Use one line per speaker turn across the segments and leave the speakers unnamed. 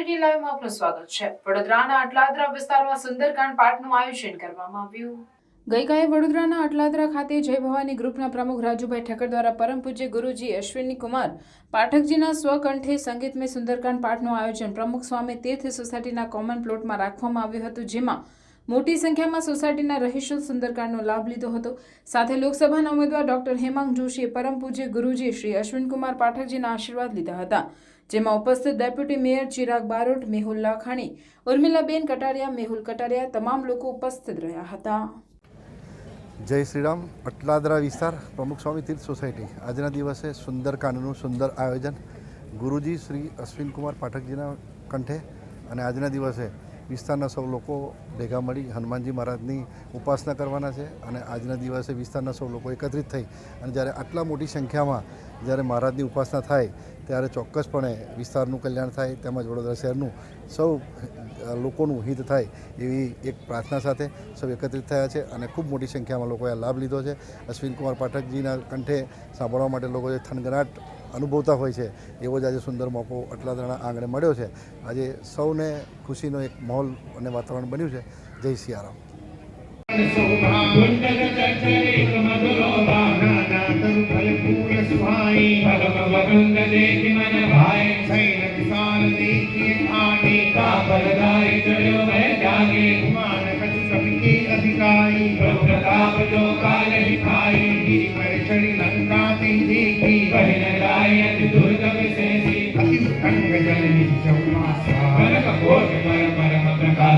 DD લાઈવમાં આપનું સ્વાગત છે. વડોદરાના અટલાદરા વિસ્તારમાં સુંદરકાંડ પાઠનું આયોજન કરવામાં આવ્યું. ગઈકાલે વડોદરાના અટલાદરા ખાતે જય ભવાની ગ્રુપના પ્રમુખ રાજુભાઈ ઠક્કર દ્વારા પરમ પૂજ્ય ગુરુજી અશ્વિની કુમાર પાઠકજીના સ્વકંઠે સંગીતમય સુંદરકાંડ પાઠનું આયોજન પ્રમુખ સ્વામી તીર્થ સોસાયટીના કોમન પ્લોટમાં રાખવામાં આવ્યું હતું, જેમાં મોટી સંખ્યામાં સોસાયટીના રહીશો સુંદરકાંડનો લાભ લીધો હતો. સાથે લોકસભાના ઉમેદવાર ડોક્ટર હેમાંગ જોશીએ પરમ પૂજ્ય ગુરુજી શ્રી અશ્વિનકુમાર પાઠકજીના આશીર્વાદ લીધા હતા. જેમાં ઉપસ્થિત ડેપ્યુટી મેયર ચિરાગ બારોટ, મેહુલ લાખાણી, ઉર્મિલાબેન કટારિયા, મેહુલ કટારિયા તમામ લોકો ઉપસ્થિત રહ્યા હતા.
જય શ્રીરામ. અટલાદરા વિસ્તાર પ્રમુખ સ્વામી તીર્થ સોસાયટી. આજના દિવસે સુંદરકાંડનું સુંદર આયોજન ગુરુજી શ્રી અશ્વિનકુમાર પાઠકજીના કંઠે અને આજના દિવસે વિસ્તારના સૌ લોકો ભેગા મળી હનુમાનજી મહારાજની ઉપાસના કરવાના છે અને આજના દિવસે વિસ્તારના સૌ લોકો એકત્રિત થઈ અને જ્યારે આટલા મોટી સંખ્યામાં જ્યારે મહારાજની ઉપાસના થાય, ત્યારે ચોક્કસપણે વિસ્તારનું કલ્યાણ થાય તેમજ વડોદરા શહેરનું સૌ લોકોનું હિત થાય એવી એક પ્રાર્થના સાથે સૌ એકત્રિત થયા છે અને ખૂબ મોટી સંખ્યામાં લોકોએ લાભ લીધો છે. અશ્વિનકુમાર પાઠકજીના કંઠે સાંભળવા માટે લોકો જે થનગનાટ અનુભવતા હોય છે, એવો જ આજે સુંદર મોકો અટલાદરાના આંગણે મળ્યો છે. આજે સૌને ખુશીનો એક માહોલ અને વાતાવરણ બન્યું છે. જય સિયારામ.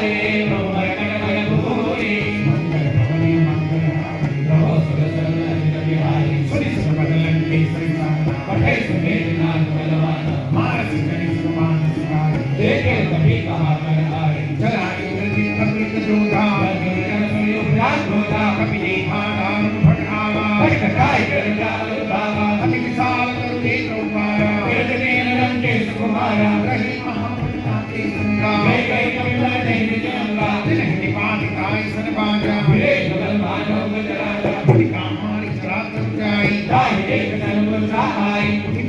name of try.